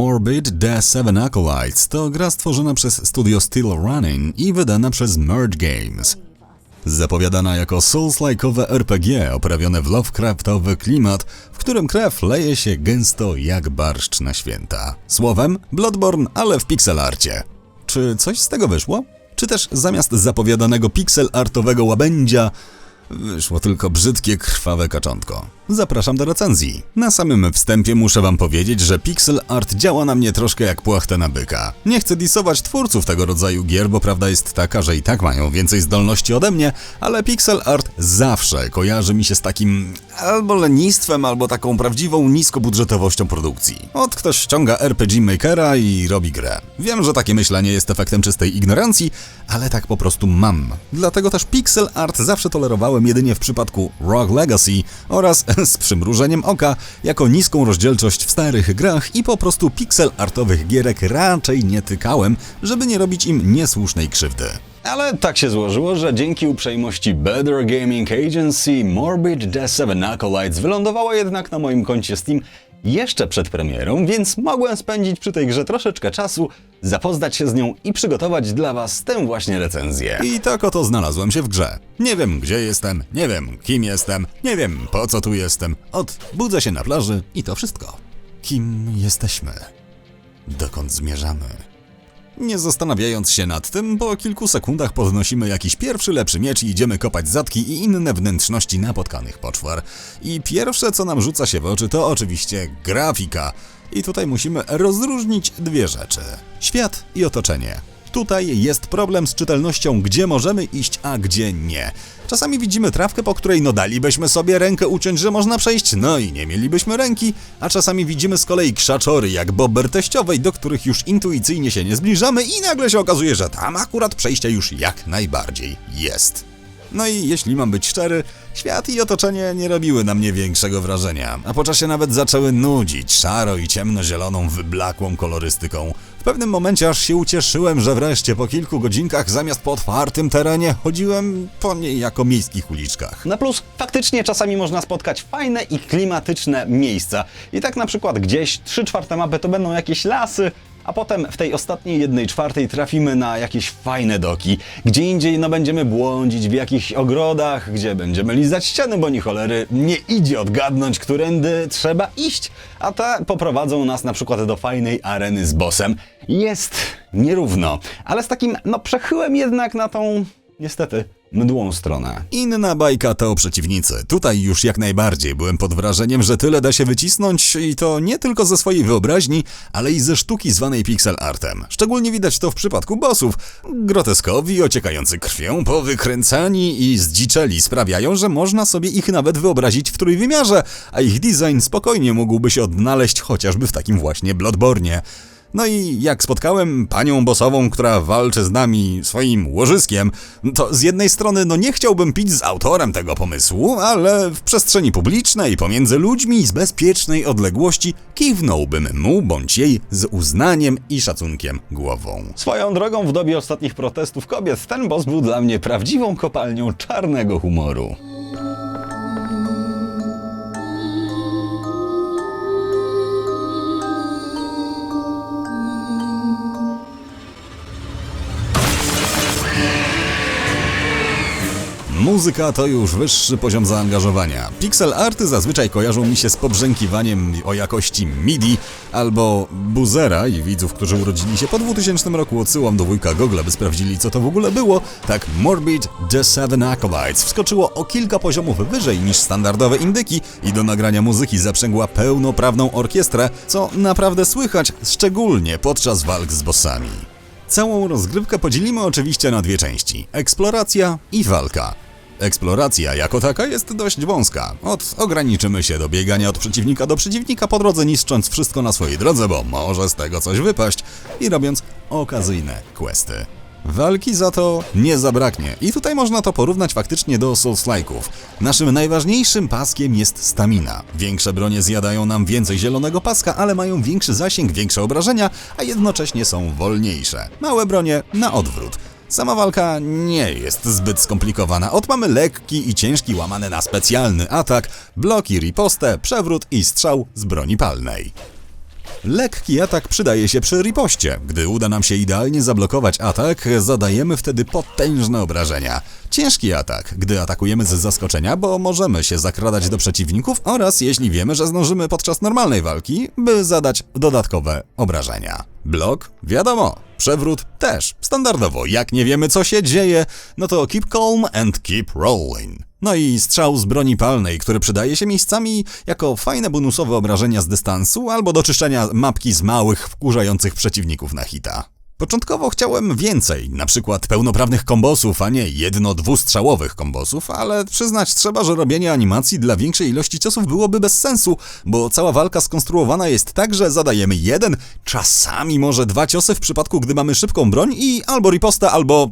Morbid The Seven Acolytes to gra stworzona przez studio Steel Running i wydana przez Merge Games. Zapowiadana jako Souls-like'owe RPG oprawione w Lovecraftowy klimat, w którym krew leje się gęsto jak barszcz na święta. Słowem, Bloodborne, ale w pixelarcie. Czy coś z tego wyszło? Czy też zamiast zapowiadanego pixel artowego łabędzia Wyszło tylko brzydkie, krwawe kaczątko. Zapraszam do recenzji. Na samym wstępie muszę wam powiedzieć, że pixel art działa na mnie troszkę jak płachta na byka. Nie chcę disować twórców tego rodzaju gier, bo prawda jest taka, że i tak mają więcej zdolności ode mnie, ale pixel art zawsze kojarzy mi się z takim albo lenistwem, albo taką prawdziwą niskobudżetowością produkcji. Od ktoś ściąga RPG Makera i robi grę. Wiem, że takie myślenie jest efektem czystej ignorancji, ale tak po prostu mam. Dlatego też pixel art zawsze tolerowałem jedynie w przypadku Rogue Legacy oraz z przymrużeniem oka jako niską rozdzielczość w starych grach i po prostu pixel artowych gierek raczej nie tykałem, żeby nie robić im niesłusznej krzywdy. Ale tak się złożyło, że dzięki uprzejmości Better Gaming Agency Morbid The Seven Acolytes wylądowała jednak na moim koncie Steam jeszcze przed premierą, więc mogłem spędzić przy tej grze troszeczkę czasu, zapoznać się z nią i przygotować dla Was tę właśnie recenzję. I tak oto znalazłem się w grze. Nie wiem gdzie jestem, nie wiem kim jestem, nie wiem po co tu jestem. Od budzę się na plaży i to wszystko. Kim jesteśmy? Dokąd zmierzamy? Nie zastanawiając się nad tym, po kilku sekundach podnosimy jakiś pierwszy lepszy miecz i idziemy kopać zatki i inne wnętrzności napotkanych poczwar. I pierwsze co nam rzuca się w oczy to oczywiście grafika. I tutaj musimy rozróżnić dwie rzeczy. Świat i otoczenie. Tutaj jest problem z czytelnością, gdzie możemy iść, a gdzie nie. Czasami widzimy trawkę, po której no dalibyśmy sobie rękę uciąć, że można przejść, no i nie mielibyśmy ręki, a czasami widzimy z kolei krzaczory jak bobber teściowej, do których już intuicyjnie się nie zbliżamy i nagle się okazuje, że tam akurat przejście już jak najbardziej jest. No i jeśli mam być szczery, świat i otoczenie nie robiły na mnie większego wrażenia, a po czasie nawet zaczęły nudzić szaro i ciemnozieloną, wyblakłą kolorystyką. W pewnym momencie aż się ucieszyłem, że wreszcie po kilku godzinkach zamiast po otwartym terenie chodziłem po niejako miejskich uliczkach. Na plus faktycznie czasami można spotkać fajne i klimatyczne miejsca. I tak na przykład gdzieś 3 czwarte mapy to będą jakieś lasy, a potem w tej ostatniej jednej czwartej trafimy na jakieś fajne doki. Gdzie indziej no będziemy błądzić w jakichś ogrodach, gdzie będziemy lizać ściany, bo ni cholery nie idzie odgadnąć, którędy trzeba iść. A te poprowadzą nas na przykład do fajnej areny z bossem. Jest nierówno, ale z takim no przechyłem jednak na tą niestety mdłą stronę. Inna bajka to przeciwnicy. Tutaj już jak najbardziej byłem pod wrażeniem, że tyle da się wycisnąć i to nie tylko ze swojej wyobraźni, ale i ze sztuki zwanej pixel artem. Szczególnie widać to w przypadku bossów. Groteskowi, ociekający krwią, powykręcani i zdziczeli sprawiają, że można sobie ich nawet wyobrazić w trójwymiarze, a ich design spokojnie mógłby się odnaleźć chociażby w takim właśnie Bloodborne. No i jak spotkałem panią bosową, która walczy z nami swoim łożyskiem, to z jednej strony no nie chciałbym pić z autorem tego pomysłu, ale w przestrzeni publicznej pomiędzy ludźmi z bezpiecznej odległości kiwnąłbym mu bądź jej z uznaniem i szacunkiem głową. Swoją drogą w dobie ostatnich protestów kobiet ten boss był dla mnie prawdziwą kopalnią czarnego humoru. Muzyka to już wyższy poziom zaangażowania. Pixel arty zazwyczaj kojarzą mi się z pobrzękiwaniem o jakości MIDI albo buzera i widzów, którzy urodzili się po 2000 roku odsyłam do wujka Google, by sprawdzili co to w ogóle było. Tak Morbid The Seven Acolytes wskoczyło o kilka poziomów wyżej niż standardowe indyki i do nagrania muzyki zaprzęgła pełnoprawną orkiestrę, co naprawdę słychać, szczególnie podczas walk z bossami. Całą rozgrywkę podzielimy oczywiście na dwie części: eksploracja i walka. Eksploracja jako taka jest dość wąska. Od ograniczymy się do biegania od przeciwnika do przeciwnika po drodze, niszcząc wszystko na swojej drodze, bo może z tego coś wypaść, i robiąc okazyjne questy. Walki za to nie zabraknie i tutaj można to porównać faktycznie do Souls-like'ów. Naszym najważniejszym paskiem jest stamina. Większe bronie zjadają nam więcej zielonego paska, ale mają większy zasięg, większe obrażenia, a jednocześnie są wolniejsze. Małe bronie na odwrót. Sama walka nie jest zbyt skomplikowana. Od mamy lekki i ciężki łamany na specjalny atak, bloki, ripostę, przewrót i strzał z broni palnej. Lekki atak przydaje się przy ripoście. Gdy uda nam się idealnie zablokować atak, zadajemy wtedy potężne obrażenia. Ciężki atak, gdy atakujemy z zaskoczenia, bo możemy się zakradać do przeciwników oraz jeśli wiemy, że zdążymy podczas normalnej walki, by zadać dodatkowe obrażenia. Blok? Wiadomo. Przewrót? Też. Standardowo. Jak nie wiemy co się dzieje, no to keep calm and keep rolling. No i strzał z broni palnej, który przydaje się miejscami jako fajne bonusowe obrażenia z dystansu albo do czyszczenia mapki z małych, wkurzających przeciwników na hita. Początkowo chciałem więcej, na przykład pełnoprawnych kombosów, a nie jedno-dwustrzałowych kombosów, ale przyznać trzeba, że robienie animacji dla większej ilości ciosów byłoby bez sensu, bo cała walka skonstruowana jest tak, że zadajemy jeden, czasami może dwa ciosy w przypadku, gdy mamy szybką broń i albo riposta, albo...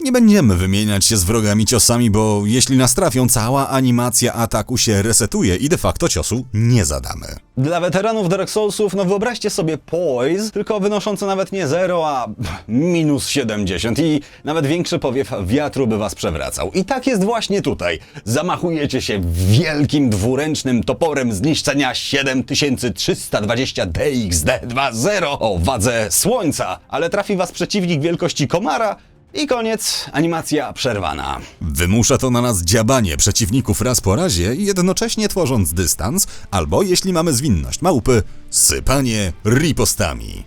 Nie będziemy wymieniać się z wrogami ciosami, bo jeśli nas trafią, cała animacja ataku się resetuje i de facto ciosu nie zadamy. Dla weteranów Dark Soulsów, no wyobraźcie sobie poise, tylko wynoszący nawet nie 0, a minus 70 i nawet większy powiew wiatru by was przewracał. I tak jest właśnie tutaj. Zamachujecie się wielkim dwuręcznym toporem zniszczenia 7320 DXD20 o wadze słońca, ale trafi was przeciwnik wielkości komara i koniec, animacja przerwana. Wymusza to na nas dziabanie przeciwników raz po razie, jednocześnie tworząc dystans, albo jeśli mamy zwinność małpy, sypanie ripostami.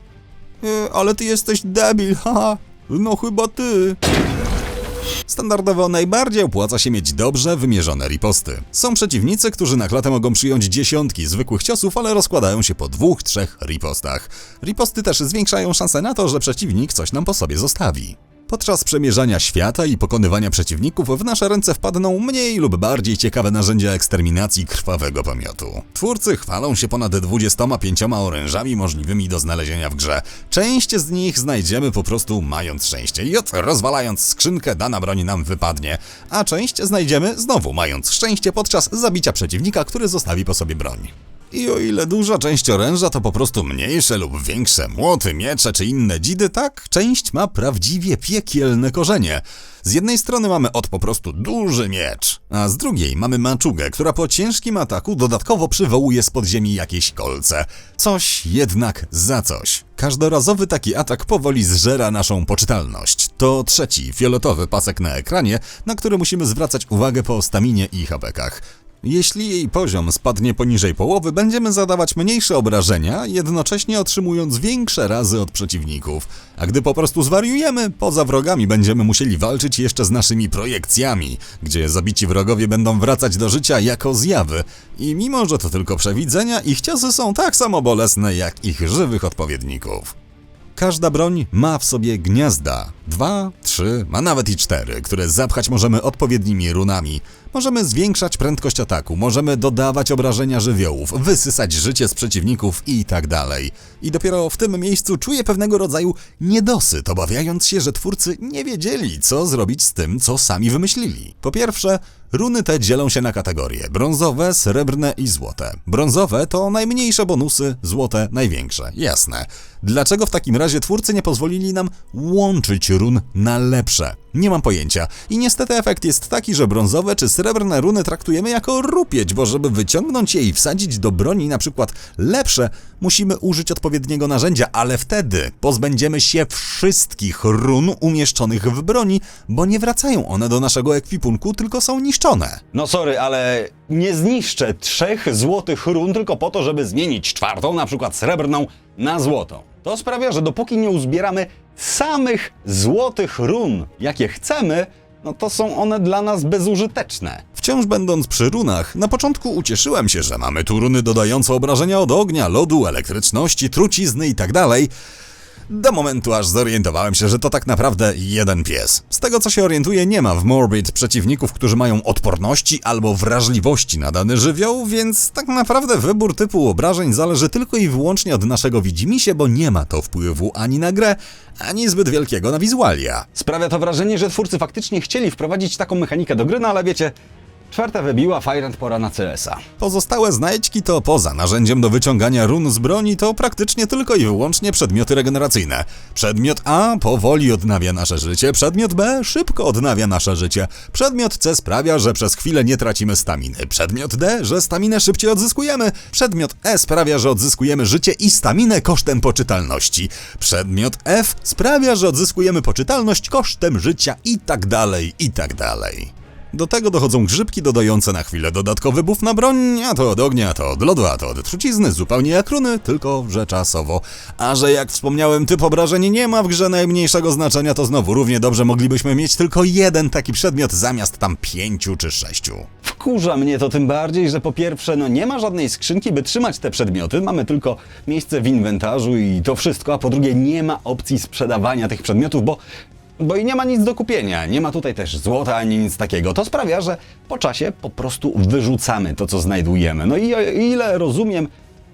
E, ale ty jesteś debil, haha. No chyba ty. Standardowo najbardziej opłaca się mieć dobrze wymierzone riposty. Są przeciwnicy, którzy na klatę mogą przyjąć dziesiątki zwykłych ciosów, ale rozkładają się po dwóch, trzech ripostach. Riposty też zwiększają szanse na to, że przeciwnik coś nam po sobie zostawi. Podczas przemierzania świata i pokonywania przeciwników w nasze ręce wpadną mniej lub bardziej ciekawe narzędzia eksterminacji krwawego pomiotu. Twórcy chwalą się ponad 25 orężami możliwymi do znalezienia w grze. Część z nich znajdziemy po prostu mając szczęście i od rozwalając skrzynkę dana broń nam wypadnie, a część znajdziemy znowu mając szczęście podczas zabicia przeciwnika, który zostawi po sobie broń. I o ile duża część oręża to po prostu mniejsze lub większe młoty, miecze czy inne dzidy, tak część ma prawdziwie piekielne korzenie. Z jednej strony mamy od po prostu duży miecz, a z drugiej mamy maczugę, która po ciężkim ataku dodatkowo przywołuje z podziemi jakieś kolce. Coś jednak za coś. Każdorazowy taki atak powoli zżera naszą poczytalność. To trzeci fioletowy pasek na ekranie, na który musimy zwracać uwagę po staminie i hapekach. Jeśli jej poziom spadnie poniżej połowy, będziemy zadawać mniejsze obrażenia, jednocześnie otrzymując większe razy od przeciwników. A gdy po prostu zwariujemy, poza wrogami będziemy musieli walczyć jeszcze z naszymi projekcjami, gdzie zabici wrogowie będą wracać do życia jako zjawy. I mimo, że to tylko przewidzenia, ich ciosy są tak samo bolesne jak ich żywych odpowiedników. Każda broń ma w sobie gniazda. Dwa, trzy, a nawet i cztery, które zapchać możemy odpowiednimi runami. Możemy zwiększać prędkość ataku, możemy dodawać obrażenia żywiołów, wysysać życie z przeciwników i tak dalej. I dopiero w tym miejscu czuję pewnego rodzaju niedosyt, obawiając się, że twórcy nie wiedzieli, co zrobić z tym, co sami wymyślili. Po pierwsze, runy te dzielą się na kategorie brązowe, srebrne i złote. Brązowe to najmniejsze bonusy, złote największe, jasne. Dlaczego w takim razie twórcy nie pozwolili nam łączyć run na lepsze? Nie mam pojęcia. I niestety efekt jest taki, że brązowe czy srebrne runy traktujemy jako rupieć, bo żeby wyciągnąć je i wsadzić do broni na przykład lepsze, musimy użyć odpowiedniego narzędzia, ale wtedy pozbędziemy się wszystkich run umieszczonych w broni, bo nie wracają one do naszego ekwipunku, tylko są niszczone. No sorry, ale nie zniszczę trzech złotych run tylko po to, żeby zmienić czwartą, na przykład srebrną, na złotą. To sprawia, że dopóki nie uzbieramy samych złotych run, jakie chcemy, no to są one dla nas bezużyteczne. Wciąż będąc przy runach, na początku ucieszyłem się, że mamy tu runy dodające obrażenia od ognia, lodu, elektryczności, trucizny itd. Do momentu aż zorientowałem się, że to tak naprawdę jeden pies. Z tego co się orientuję, nie ma w Morbid przeciwników, którzy mają odporności albo wrażliwości na dany żywioł, więc tak naprawdę wybór typu obrażeń zależy tylko i wyłącznie od naszego widzimisię, bo nie ma to wpływu ani na grę, ani zbyt wielkiego na wizualia. Sprawia to wrażenie, że twórcy faktycznie chcieli wprowadzić taką mechanikę do gry, no ale wiecie, Czwarta wybiła, Fajrant pora na CS-a. Pozostałe znajdźki to poza narzędziem do wyciągania run z broni to praktycznie tylko i wyłącznie przedmioty regeneracyjne. Przedmiot A powoli odnawia nasze życie, przedmiot B szybko odnawia nasze życie, przedmiot C sprawia, że przez chwilę nie tracimy staminy, przedmiot D, że staminę szybciej odzyskujemy, przedmiot E sprawia, że odzyskujemy życie i staminę kosztem poczytalności, przedmiot F sprawia, że odzyskujemy poczytalność kosztem życia i tak dalej, i tak dalej. Do tego dochodzą grzybki dodające na chwilę dodatkowy buff na broń, a to od ognia, a to od lodu, a to od trucizny, zupełnie jak runy, tylko że czasowo. A że jak wspomniałem, typ obrażeń nie ma w grze najmniejszego znaczenia, to znowu równie dobrze moglibyśmy mieć tylko jeden taki przedmiot zamiast tam pięciu czy sześciu. Wkurza mnie to tym bardziej, że po pierwsze, no nie ma żadnej skrzynki, by trzymać te przedmioty, mamy tylko miejsce w inwentarzu i to wszystko, a po drugie nie ma opcji sprzedawania tych przedmiotów, bo bo i nie ma nic do kupienia, nie ma tutaj też złota ani nic takiego. To sprawia, że po czasie po prostu wyrzucamy to, co znajdujemy. No i o ile rozumiem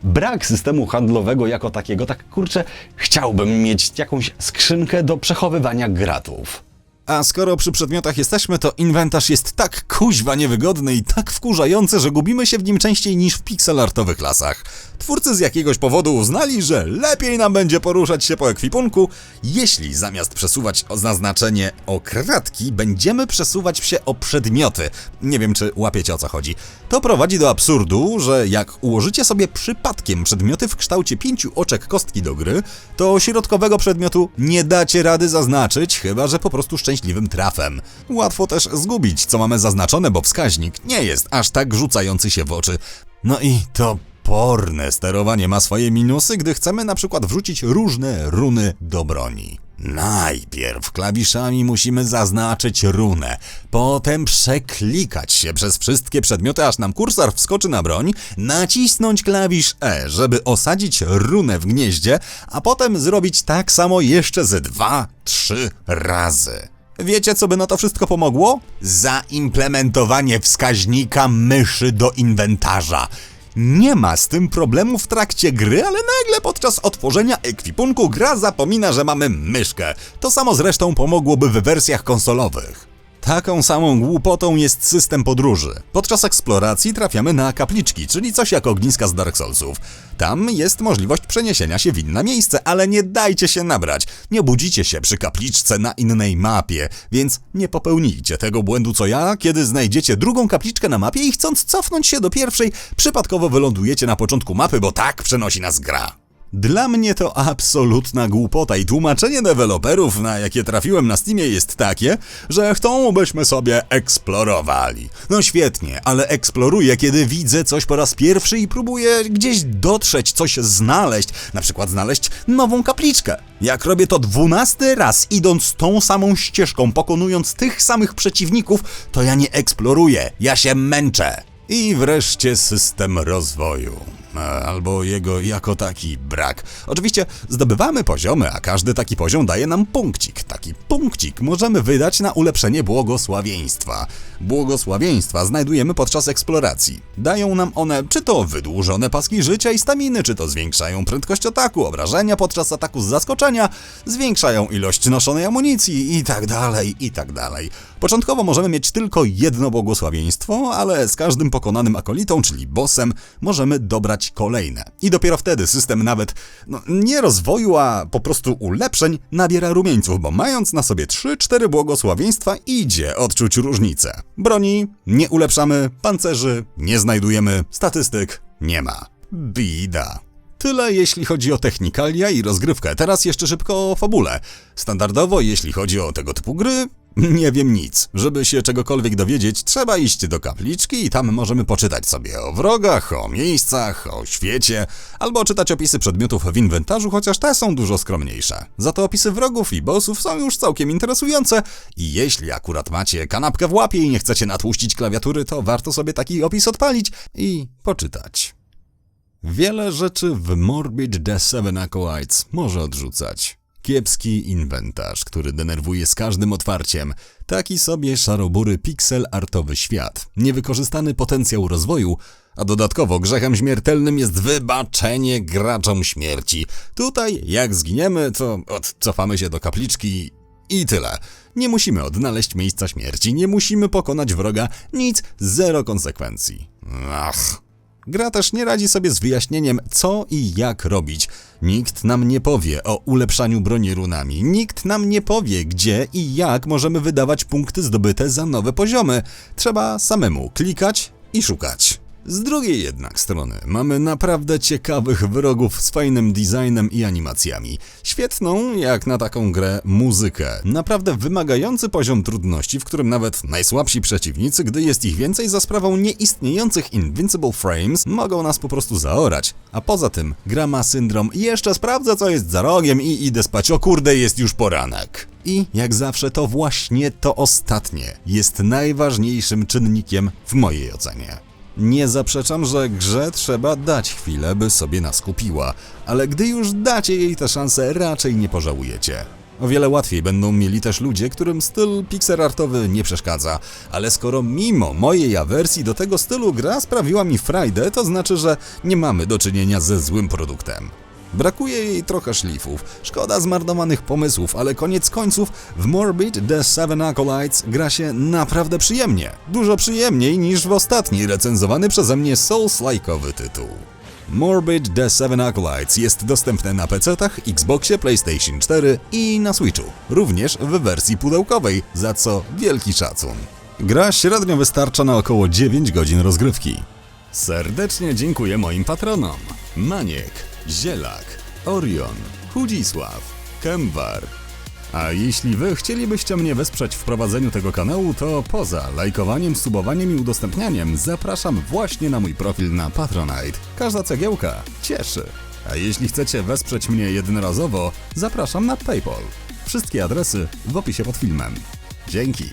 brak systemu handlowego jako takiego, tak kurczę, chciałbym mieć jakąś skrzynkę do przechowywania gratów. A skoro przy przedmiotach jesteśmy, to inwentarz jest tak kuźwa niewygodny i tak wkurzający, że gubimy się w nim częściej niż w pixelartowych lasach. Twórcy z jakiegoś powodu uznali, że lepiej nam będzie poruszać się po ekwipunku, jeśli zamiast przesuwać o zaznaczenie o kratki, będziemy przesuwać się o przedmioty. Nie wiem, czy łapiecie o co chodzi. To prowadzi do absurdu, że jak ułożycie sobie przypadkiem przedmioty w kształcie pięciu oczek kostki do gry, to środkowego przedmiotu nie dacie rady zaznaczyć, chyba że po prostu szczęśliwym trafem. Łatwo też zgubić, co mamy zaznaczone, bo wskaźnik nie jest aż tak rzucający się w oczy. No i to porne sterowanie ma swoje minusy, gdy chcemy na przykład wrzucić różne runy do broni. Najpierw klawiszami musimy zaznaczyć runę, potem przeklikać się przez wszystkie przedmioty, aż nam kursor wskoczy na broń, nacisnąć klawisz E, żeby osadzić runę w gnieździe, a potem zrobić tak samo jeszcze ze dwa, trzy razy. Wiecie, co by na to wszystko pomogło? Zaimplementowanie wskaźnika myszy do inwentarza. Nie ma z tym problemu w trakcie gry, ale nagle podczas otworzenia ekwipunku gra zapomina, że mamy myszkę. To samo zresztą pomogłoby w wersjach konsolowych. Taką samą głupotą jest system podróży. Podczas eksploracji trafiamy na kapliczki, czyli coś jak ogniska z Dark Soulsów. Tam jest możliwość przeniesienia się w inne miejsce, ale nie dajcie się nabrać. Nie budzicie się przy kapliczce na innej mapie, więc nie popełnijcie tego błędu co ja, kiedy znajdziecie drugą kapliczkę na mapie i chcąc cofnąć się do pierwszej, przypadkowo wylądujecie na początku mapy, bo tak przenosi nas gra. Dla mnie to absolutna głupota i tłumaczenie deweloperów, na jakie trafiłem na Steamie jest takie, że chcą, byśmy sobie eksplorowali. No świetnie, ale eksploruję, kiedy widzę coś po raz pierwszy i próbuję gdzieś dotrzeć, coś znaleźć, na przykład znaleźć nową kapliczkę. Jak robię to dwunasty raz, idąc tą samą ścieżką, pokonując tych samych przeciwników, to ja nie eksploruję, ja się męczę. I wreszcie system rozwoju. E, Albo jego jako taki brak. Oczywiście zdobywamy poziomy, a każdy taki poziom daje nam punkcik. Taki punkcik możemy wydać na ulepszenie błogosławieństwa. Błogosławieństwa znajdujemy podczas eksploracji. Dają nam one czy to wydłużone paski życia i staminy, czy to zwiększają prędkość ataku, obrażenia podczas ataku z zaskoczenia, zwiększają ilość noszonej amunicji i tak dalej, i tak dalej. Początkowo możemy mieć tylko jedno błogosławieństwo, ale z każdym pokonanym akolitą, czyli bossem, możemy dobrać kolejne. I dopiero wtedy system nawet, no, nie rozwoju, a po prostu ulepszeń nabiera rumieńców, bo mając na sobie 3-4 błogosławieństwa idzie odczuć różnicę. Broni nie ulepszamy, pancerzy nie znajdujemy, statystyk nie ma. Bida. Tyle jeśli chodzi o technikalia i rozgrywkę. Teraz jeszcze szybko o fabule. Standardowo, jeśli chodzi o tego typu gry, nie wiem nic. Żeby się czegokolwiek dowiedzieć, trzeba iść do kapliczki i tam możemy poczytać sobie o wrogach, o miejscach, o świecie, albo czytać opisy przedmiotów w inwentarzu, chociaż te są dużo skromniejsze. Za to opisy wrogów i bossów są już całkiem interesujące i jeśli akurat macie kanapkę w łapie i nie chcecie natłuścić klawiatury, to warto sobie taki opis odpalić i poczytać. Wiele rzeczy w Morbid The Seven Acolytes może odrzucać. Kiepski inwentarz, który denerwuje z każdym otwarciem. Taki sobie szarobury pixel artowy świat. Niewykorzystany potencjał rozwoju, a dodatkowo grzechem śmiertelnym jest wybaczenie graczom śmierci. Tutaj, jak zginiemy, to odcofamy się do kapliczki I tyle. Nie musimy odnaleźć miejsca śmierci, nie musimy pokonać wroga, nic, zero konsekwencji. Ach. Gra też nie radzi sobie z wyjaśnieniem, co i jak robić. Nikt nam nie powie o ulepszaniu broni runami, nikt nam nie powie, gdzie i jak możemy wydawać punkty zdobyte za nowe poziomy. Trzeba samemu klikać i szukać. Z drugiej jednak strony mamy naprawdę ciekawych wrogów z fajnym designem i animacjami. Świetną, jak na taką grę, muzykę. Naprawdę wymagający poziom trudności, w którym nawet najsłabsi przeciwnicy, gdy jest ich więcej za sprawą nieistniejących Invincible Frames, mogą nas po prostu zaorać. A poza tym, gra ma syndrom jeszcze sprawdzę co jest za rogiem i idę spać, o kurde jest już poranek. I jak zawsze to właśnie to ostatnie jest najważniejszym czynnikiem w mojej ocenie. Nie zaprzeczam, że grze trzeba dać chwilę, by sobie nas kupiła, ale gdy już dacie jej tę szansę, raczej nie pożałujecie. O wiele łatwiej będą mieli też ludzie, którym styl pixelartowy nie przeszkadza, ale skoro mimo mojej awersji do tego stylu gra sprawiła mi frajdę, to znaczy, że nie mamy do czynienia ze złym produktem. Brakuje jej trochę szlifów, szkoda zmarnowanych pomysłów, ale koniec końców w Morbid The Seven Acolytes gra się naprawdę przyjemnie. Dużo przyjemniej niż w ostatni recenzowany przeze mnie Souls-like'owy tytuł. Morbid The Seven Acolytes jest dostępny na PC-tach, Xboxie, PlayStation 4 i na Switchu. Również w wersji pudełkowej, za co wielki szacun. Gra średnio wystarcza na około 9 godzin rozgrywki. Serdecznie dziękuję moim patronom. Maniek, Zielak, Orion, Chudzisław, Kemwar. A jeśli wy chcielibyście mnie wesprzeć w prowadzeniu tego kanału, to poza lajkowaniem, subowaniem i udostępnianiem zapraszam właśnie na mój profil na Patronite. Każda cegiełka cieszy. A jeśli chcecie wesprzeć mnie jednorazowo, zapraszam na PayPal. Wszystkie adresy w opisie pod filmem. Dzięki.